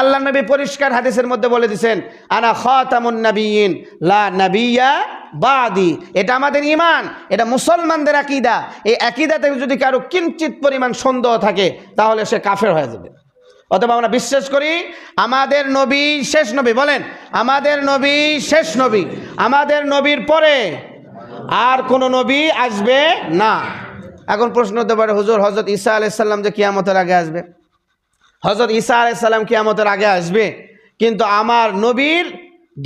আল্লাহ নবী পরিষ্কার হাদিসের মধ্যে বলে দিছেন, আনা খাতামুন নাবিয়িন, লা নাবিয়্যা বাদি। এটা আমাদের ইমান এটা মুসলমানদের আকীদা। এই আকীদাতে যদি কারও কিঞ্চিত পরিমাণ সন্দেহ থাকে, তাহলে সে কাফের হয়ে যাবে। অথবা আমরা বিশ্বাস করি, আমাদের নবী শেষ নবী। বলেন, আমাদের নবী শেষ নবী। আমাদের নবীর পরে আর কোনো নবী আসবে না। এখন প্রশ্ন হতে পারে, হুজুর হজরত ঈসা আলাইসাল্লাম যে কিয়ামতের আগে আসবে? হজরত ঈসা আলাইসাল্লাম কিয়ামতের আগে আসবে, কিন্তু আমার নবীর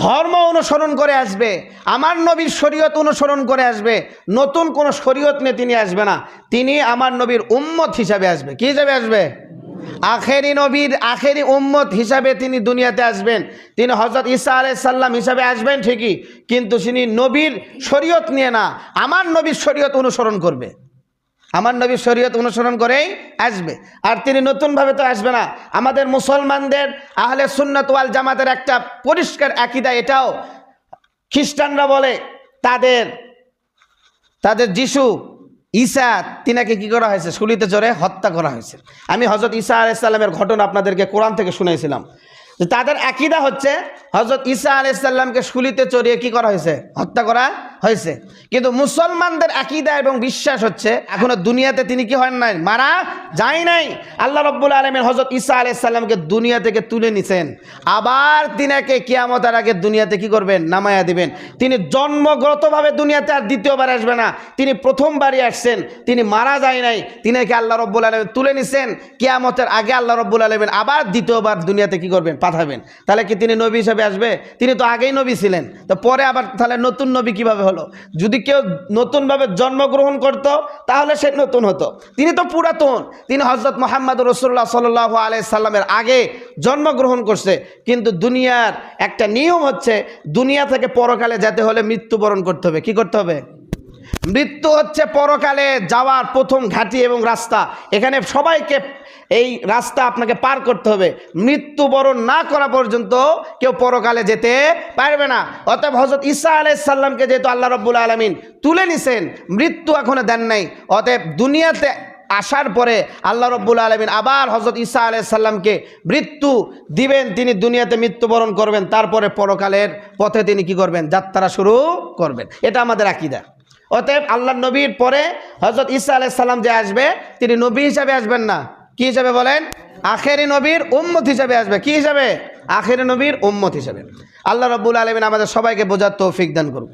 ধর্ম অনুসরণ করে আসবে, আমার নবীর শরীয়ত অনুসরণ করে আসবে, নতুন কোনো শরীয়ত নিয়ে তিনি আসবে না, তিনি আমার নবীর উম্মত হিসাবে আসবে। কি হিসাবে আসবে? আখেরি নবীর আখেরি উম্মত হিসাবে তিনি দুনিয়াতে আসবেন, তিনি হজরত ঈসা আলাইসাল্লাম হিসাবে আসবেন ঠিকই, কিন্তু তিনি নবীর শরীয়ত নিয়ে না, আমার নবীর শরীয়ত অনুসরণ করবে। আমার নবী শরীয়ত অনুসরণ করেই আসবে। আর তিনি নতুনভাবে তো আসবে না। আমাদের মুসলমানদের আহলে সুন্নত ওয়াল জামাতের একটা পরিষ্কার আকিদা এটাও। খ্রিস্টানরা বলে, তাদের তাদের যিশু ঈসা, তিনাকে কি করা হয়েছে? শুলিতে চড়ে হত্যা করা হয়েছে। আমি হজরত ঈসা আলাইসাল্লামের ঘটনা আপনাদেরকে কোরআন থেকে শুনেছিলাম। তাদের আকিদা হচ্ছে হজরত ঈসা আলাইসাল্লামকে শুলিতে চড়িয়ে কি করা হয়েছে? হত্যা করা হয়েছে। কিন্তু মুসলমানদের আকিদা এবং বিশ্বাস হচ্ছে, এখনও দুনিয়াতে তিনি কি হন নাই? মারা যায় নাই। আল্লাহ রব্বুল আলমের হজরত ঈসা আলাইসাল্লামকে দুনিয়া থেকে তুলে নিছেন। আবার তিনাকে কিয়ামতার আগে দুনিয়াতে কি করবেন? নামায়া দিবেন। তিনি জন্মগতভাবে দুনিয়াতে আর দ্বিতীয়বার আসবে না। তিনি প্রথমবারই আসছেন। তিনি মারা যায় নাই। তিনাকে আল্লাহ রব্বুল আলমেন তুলে নিছেন। কিয়ামতের আগে আল্লাহ রব্বুল আলমেন আবার দ্বিতীয়বার দুনিয়াতে কি করবেন? পাঠাবেন। তাহলে কি তিনি নবী হিসেবে আসবে? তিনি তো আগেই নবী ছিলেন। তো পরে আবার তাহলে নতুন নবী কীভাবে হলো? যদি কেউ নতুনভাবে জন্মগ্রহণ করত, তাহলে সে নতুন হতো। তিনি তো পুরাতন। তিনি হজরত মোহাম্মদ রসুল্লাহ সাল আলি সাল্লামের আগে জন্মগ্রহণ করছে। কিন্তু দুনিয়ার একটা নিয়ম হচ্ছে, দুনিয়া থেকে পরকালে যেতে হলে মৃত্যুবরণ করতে হবে। কি করতে হবে? মৃত্যু হচ্ছে পরকালে যাওয়ার প্রথম ঘাঁটি এবং রাস্তা। এখানে সবাইকে এই রাস্তা আপনাকে পার করতে হবে। মৃত্যুবরণ না করা পর্যন্ত কেউ পরকালে যেতে পারবে না। অতএব হজরত ঈসা আলাইসাল্লামকে যেহেতু আল্লাহ রব্বুল আলমিন তুলে নিছেন, মৃত্যু এখনও দেন নাই। অতএব দুনিয়াতে আসার পরে আল্লাহ রব্বুল আলমিন আবার হজরত ঈসা আলাইসাল্লামকে মৃত্যু দিবেন। তিনি দুনিয়াতে মৃত্যুবরণ করবেন। তারপরে পরকালের পথে তিনি কি করবেন? যাত্রা শুরু করবেন। এটা আমাদের আকিদা। অতএব আল্লাহ নবীর পরে হজরত ঈসা আলাইসাল্লাম যে আসবে, তিনি নবী হিসাবে আসবেন না। কি হিসাবে বলেন? আখেরি নবীর উম্মত হিসাবে আসবে। কি হিসাবে? আখেরি নবীর উম্মত হিসাবে। আল্লাহ রব্বুল আলমিন আমাদের সবাইকে বোঝার তৌফিক দান করুন।